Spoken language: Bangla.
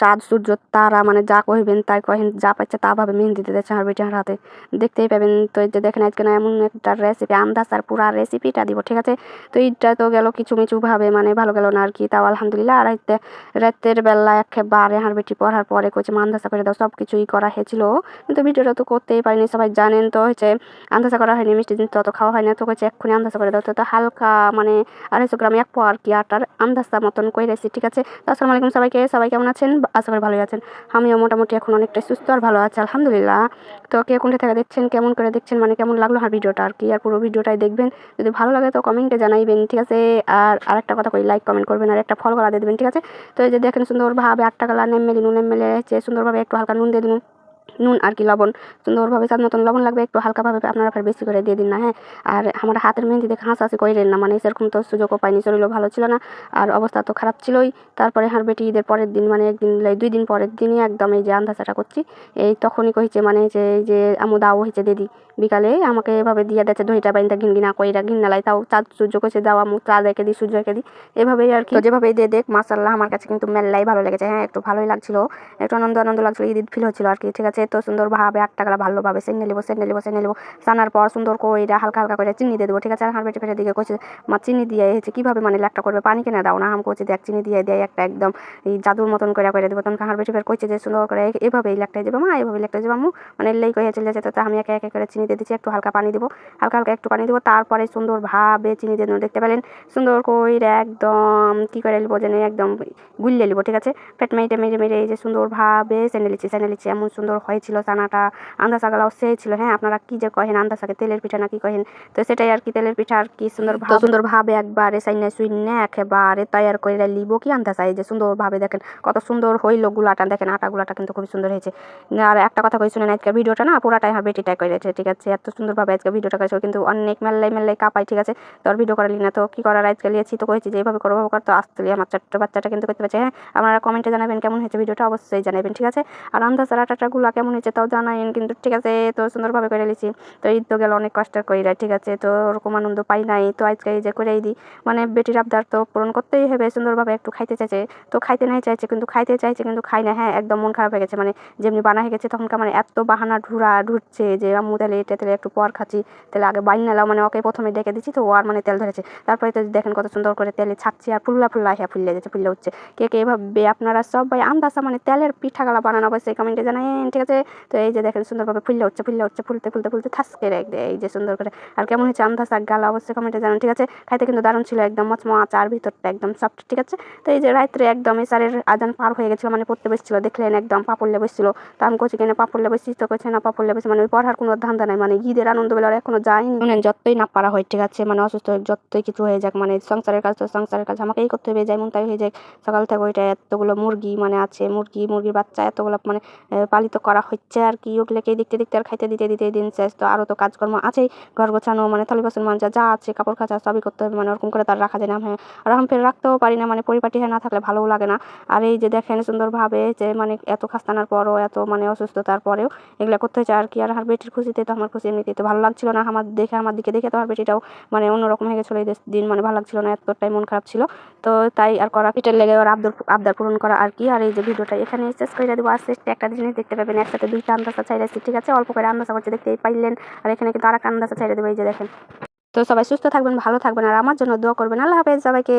চাঁদ, সূর্য, তারা মানে যা কহিবেন তাই কহেন, যা পাচ্ছে তা ভাবে মেহেন্দি দিতে দিতেছে আমার বেটির হাতে। দেখতেই পাবেন তো এই যে দেখেন আজকে না এমন একটা রেসিপি আন্দাজ আর পুরা রেসিপিটা দিব, ঠিক আছে? তো এইটা তো গেল কিছু মিছু ভাবে মানে ভালো গেল না আর কি, তাও আলহামদুলিল্লাহ। আর রাইতে রাতের বেলা একেবারে আমার বেটি পড়ার পরে কইছে, মা, আন্দাজা করে দাও সব কিছুই করা হয়েছিল। কিন্তু ভিডিওটা তো করতেই পারিনি, সবাই জানেন তো হচ্ছে আন্দাজা করা হয়নি, মিষ্টি জিনিস তত খাওয়া হয় না, তো কইছে, এক্ষুনি আন্দাজা করে দাও। তো হালকা মানে আড়াইশো গ্রাম এক পোয়া আর কি আটার আন্দাজটা মতন করে ঠিক আছে? তো আসসালামু আলাইকুম সবাইকে, সবাই কেমন আছেন? আশা করি ভালোই আছেন। আমিও মোটামুটি এখন অনেকটাই সুস্থ আর ভালো আছি, আলহামদুলিল্লাহ। তো কে কোনটা থেকে দেখছেন, কেমন করে দেখছেন মানে কেমন লাগল আর ভিডিওটা আর কি? আর পুরো ভিডিওটাই দেখবেন। যদি ভালো লাগে তো কমেন্টে জানাইবেন, ঠিক আছে? আর আরেকটা কথা কই লাইক কমেন্ট করবেন আর একটা ফল করা দিয়ে দেবেন, ঠিক আছে? তো এই যে দেখেন সুন্দরভাবে আটটা কালার মেলে নুন নেমেলে সুন্দরভাবে একটু হালকা নুন দিয়ে দিন নুন আর কি লবণ। সুন্দরভাবে স্বাদ মতন লবণ লাগবে, একটু হালকাভাবে আপনারা ফের বেশি করে দিয়ে দিন না হ্যাঁ? আর আমার হাতের মেহেন্দি দেখে হাসাহাসি করেন না মানে সেরকম তো সুযোগও পাইনি, শরীরও ভালো ছিল না, আর অবস্থা তো খারাপ ছিলই। তারপরে হার বেটি ঈদের পরের দিন মানে একদিন দুই দিন পরের দিনই একদম এই যে আন্দাজাটা করছি। এই তখনই কইছে মানে যে যে আমু দাও হয়েছে দিদি, বিকালে আমাকে এভাবে দিয়ে দিচ্ছে দইটা বাইনটা ঘিন গিনা কইরা ঘিন নালাই তাও চাঁদ সূর্য কইছে দাও আমু, চা দেখে দিই সূর্য রেখে দিই এভাবেই আর কি। যেভাবে দিয়ে দেখ মাসাল্লাহ আমার কাছে কিন্তু মেললাই ভালো লেগেছে হ্যাঁ একটু ভালোই লাগছিল, একটু আনন্দ আনন্দ লাগছিল, ঈদ ফিল হচ্ছিল আর কি, ঠিক আছে। তো সুন্দরভাবে আট টাকা ভালোভাবে সেনে নেব সেনে নেব সেনে নেব। সানার পর সুন্দর করে হালকা হালকা করে চিনি দিয়ে দেবো, ঠিক আছে? আর হাড় বেটে ফেটে দিকে কইছে, মা, চিনি দিয়ে হচ্ছে কীভাবে মানে ল্যাকটা করবে? পানি কেনে দাও না? আম করছে দেখ, চিনি দিয়ে দেয় একটা একদম এই জাদুর মতন করে করে দেবো। তখন হাড় বেটে ফের কইছে যে, সুন্দর করে এভাবেই ল্যাকটাই দেবো, মা এভাবে ল্যাকটাই দেবো আমু মানে লেই কয়ে চলে যাচ্ছে তো আমি একে একে করে চিনি দিয়ে দিচ্ছি একটু হালকা পানি দেবো, হালকা হালকা একটু পানি দেবো, তারপরে সুন্দরভাবে চিনি দিয়ে দেখতে পেলেন? সুন্দর করে একদম কী করে নিবো যেন একদম গুলিয়ে নিবো ঠিক আছে? পেট মেরে মেরে মেরে এই যে সুন্দরভাবে সেনে লিচ্ছি সেনে লিচ্ছি এমন সুন্দর হয়েছিল চানাটা আন্দাজা গলাও সেই ছিল। হ্যাঁ আপনারা কি যে কহেন আন্দাজাকে তেলের পিঠা না কি কহেন? তো সেটাই আর কি তেলের পিঠা আর কি সুন্দর ভাবে সুন্দরভাবে একবারে সাইনে সুইনে একেবারে তৈয়ার করে লিব কি আন্দাজা? এই যে সুন্দরভাবে দেখেন কত সুন্দর হইল গুলাটা। দেখেন আটা গুলাটা কিন্তু খুবই সুন্দর হয়েছে। আর একটা কথা কই শুনেন আজকে ভিডিওটা না পুরাটাই আমার বেটিটাই করেছে ঠিক আছে? এত সুন্দরভাবে আজকে ভিডিওটা করেছে কিন্তু অনেক মেল্লাই মেল্লাই কাপাই ঠিক আছে? তোর ভিডিও করালি না তো কি করার আজকে লিয়েছি তো কয়েছি যে এইভাবে করব করতো আসতে আমার ছোট্ট বাচ্চাটা কিন্তু করতে পারছে হ্যাঁ? আপনারা কমেন্টে জানাবেন কেমন হয়েছে ভিডিওটা অবশ্যই জানাবেন ঠিক আছে? আর আন্দাজ আটাটাগুলো কেমন হয়েছে তাও জানাইন, কিন্তু ঠিক আছে, তো সুন্দরভাবে করে লিছি। তো ঈদ তো গেল, অনেক কষ্ট কইরা, ঠিক আছে, তো ওরকম আনন্দ পাই নাই। তো আজকে এই যে করেই দিই মানে বেটির আবদার তো পূরণ করতেই হবে, সুন্দরভাবে একটু খাইতে চাইছে। তো খাইতে নাই চাইছে, কিন্তু খাইতে চাইছে, কিন্তু খাই না হ্যাঁ একদম মন খারাপ হয়ে গেছে। মানে যেমনি বানা হয়ে গেছে, তখনকার মানে এত বাহানা ঢুরা ঢুটছে যে, আম্মু, তাহলে এটা, তাহলে একটু পর খাচ্ছি, তাহলে আগে বাইন নালাও মানে ওকে প্রথমে ডেকে দিচ্ছি তো ও আর মানে তেল ধরেছে। তারপরে তো দেখেন কত সুন্দর করে তেলে ছাড়ছি আর ফুল্লা ফুল্লা হ্যাঁ ফুললে যাচ্ছে, ফুললে উঠছে। কে কে এভাবে আপনারা সবাই আন্দাজা মানে তেলের পিঠাগুলা বানানো অবশ্যই কমেন্টে জানাই ঠিক আছে তো এই যে দেখেন সুন্দরভাবে ফুললে উঠছে ফুললে উঠছে, ফুলতে ফুলতে ফুলতে থাসকে রেখ দেয় এই যে সুন্দর করে। আর কেমন হচ্ছে আন্দাজ আর গালা অবশ্যই কমেন্টে জানান, ঠিক আছে? খাইতে কিন্তু দারুণ ছিল একদম মচমচ আর ভিতরটা একদম সফট ঠিক আছে? তো এই যে রাত্রে একদম এই সারের আদান পার হয়ে গেছিল মানে পড়তে বসছিল, দেখলেন একদম পাপড়লে বসছিল। তো আমি করছি কেন পাপড়লে বসছিস তো? করছে না, পাপড়লে বসে মানে ওই পড়ার কোনো ধান্দা নাই মানে ঈদের আনন্দ বেলা এখনও যায়নি। মানে যতই না পারা হয়, ঠিক আছে? মানে অসুস্থ যতই কিছু হয়ে যাক মানে সংসারের কাজ তো সংসারের কাজ, আমাকেই করতে হবে যেমন তাই হয়ে যায় সকাল থেকে ওইটা এতগুলো মুরগি মানে আছে, মুরগি, মুরগির বাচ্চা, এতগুলো মানে পালিত করা হচ্ছে আর কি। ওগুলোকে দেখতে দেখতে আর খাইতে দিতে দিতে দিন শেষ। তো আরও তো কাজকর্ম আছেই, ঘর গোছানো মানে থালি বাসন মাঞ্জা যা আছে, কাপড় কাচা সবই করতে হবে। মানে ওরকম করে তার রাখা যায় না। হ্যাঁ আর আমি ফের রাখতেও পারি না মানে পরিপাটি হয়ে না থাকলে ভালোও লাগে না। আর এই যে দেখেন সুন্দরভাবে যে মানে এত খাস্তানার পরও, এত মানে অসুস্থতার পরেও এগুলো করতে হচ্ছে আর কি। আর আমার বেটির খুশিতে তো আমার খুশি এমনিতে তো ভালো লাগছিল না আমার দেখে, আমার দিকে দেখে তো আমার বেটিটাও মানে অন্যরকম হয়ে গেছিল। এই দিন মানে ভালো লাগছিল না, এতটাই মন খারাপ ছিল। তো তাই আর করা পিঠের লেগে ওর আবদার আবদার পূরণ করা আর কি। আর এই যে ভিডিওটা এখানে শেষ করে দেবো। আস্তে আস্তে একটা জিনিস দেখতে পাবেন একসাথে দুইটা আন্দাজা চাইলেছি ঠিক আছে? অল্প করে আন্দাজা করছে দেখতে পাইলেন। আর এখানে কিন্তু আর এক আন্দাজা চাইলে দেবে, এই যে দেখেন। তো সবাই সুস্থ থাকবেন, ভালো থাকবেন, আর আমার জন্য দোয়া করবেন। আল্লাহ হাফেজ, সবাইকে।